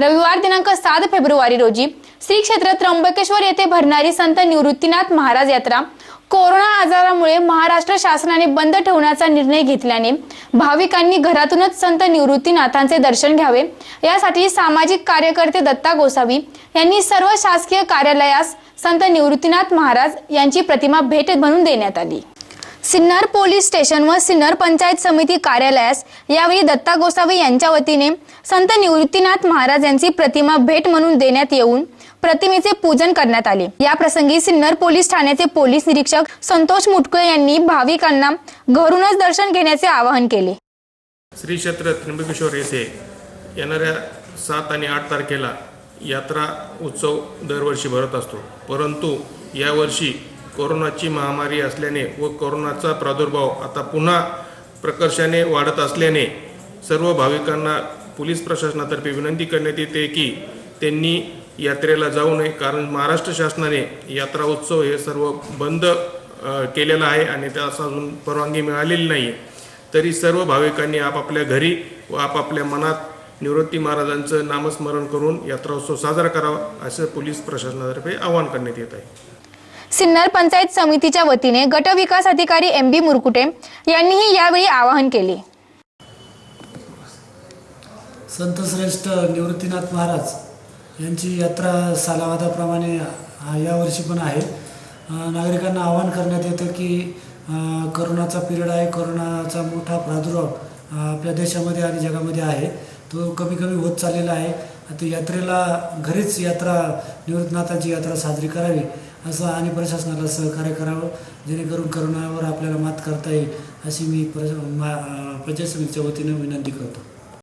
रविवार दिनांक सात फेब्रुवारी रोजी श्री क्षेत्र त्र्यंबकेश्वर येथे भरणारी संत निवृत्तीनाथ महाराज यात्रा कोरोना आजारामुळे महाराष्ट्र शासनाने बंद ठेवण्याचा निर्णय घेतल्याने भाविकांनी घरातूनच संत निवृत्तीनाथांचे दर्शन घ्यावे यासाठी सामाजिक कार्यकर्ते दत्ता गोसावी यांनी सर्व शासकीय कार्यालयास संत निवृत्तीनाथ महाराज यांची प्रतिमा भेट म्हणून देण्यात आली. सिन्नर पोलीस स्टेशन व सिन्नर पंचायत समिती कार्यालयास यावेळी दत्ता गोसावी यांच्या वतीने संत निवृत्तीनाथ महाराज यांची प्रतिमा भेट म्हणून देण्यात येऊन प्रतिमेचे पूजन करण्यात आले. या प्रसंगी सिन्नर पोलीस ठाण्याचे पोलीस निरीक्षक संतोष मुटकुळे यांनी भाविकांना घरूनच दर्शन घेण्याचे आवाहन केले. श्री क्षेत्र त्र्यंबकेश्वर येथे येणाऱ्या सात आणि आठ तारखेला यात्रा उत्सव दरवर्षी भरत असतो. परंतु यावर्षी कोरोनाची महामारी असल्याने व कोरोनाचा प्रादुर्भाव आता पुन्हा प्रकर्षाने वाढत असल्याने सर्व भाविकांना पोलीस प्रशासनातर्फे विनंती करण्यात येते की त्यांनी यात्रेला जाऊ नये कारण महाराष्ट्र शासनाने यात्रा उत्सव हे सर्व बंद केलेला आहे आणि त्यास अजून परवानगी मिळालेली नाही तरी सर्व भाविकांनी आपापल्या घरी व आपापल्या मनात निवृत्ती महाराजांचं नामस्मरण करून यात्रा उत्सव साजरा करावा असं पोलीस प्रशासनातर्फे आवाहन करण्यात येत आहे. सिन्नर पंचायत समितीच्या वतीने गट विकास अधिकारी एम बी मुरकुटे यांनीही यावेळी आवाहन केले. संतश्रेष्ठ निवृत्तीनाथ महाराज यांची यात्रा सालावादाप्रमाणे यावर्षी पण आहे. नागरिकांना आवाहन करण्यात येतं की करोनाचा पिरियड आहे करोनाचा मोठा प्रादुर्भाव आपल्या देशामध्ये आणि जगामध्ये आहे. तो कमी कमी होत चाललेला आहे. आता यात्रेला घरीच यात्रा निवृत्तनाथांची यात्रा साजरी करावी. असं आणि प्रशासनाला सहकार्य करावं जेणेकरून करोनावर आपल्याला मात करता येईल अशी मी प्र मा पंचायत प्रजासमितीच्या वतीनं विनंती करतो.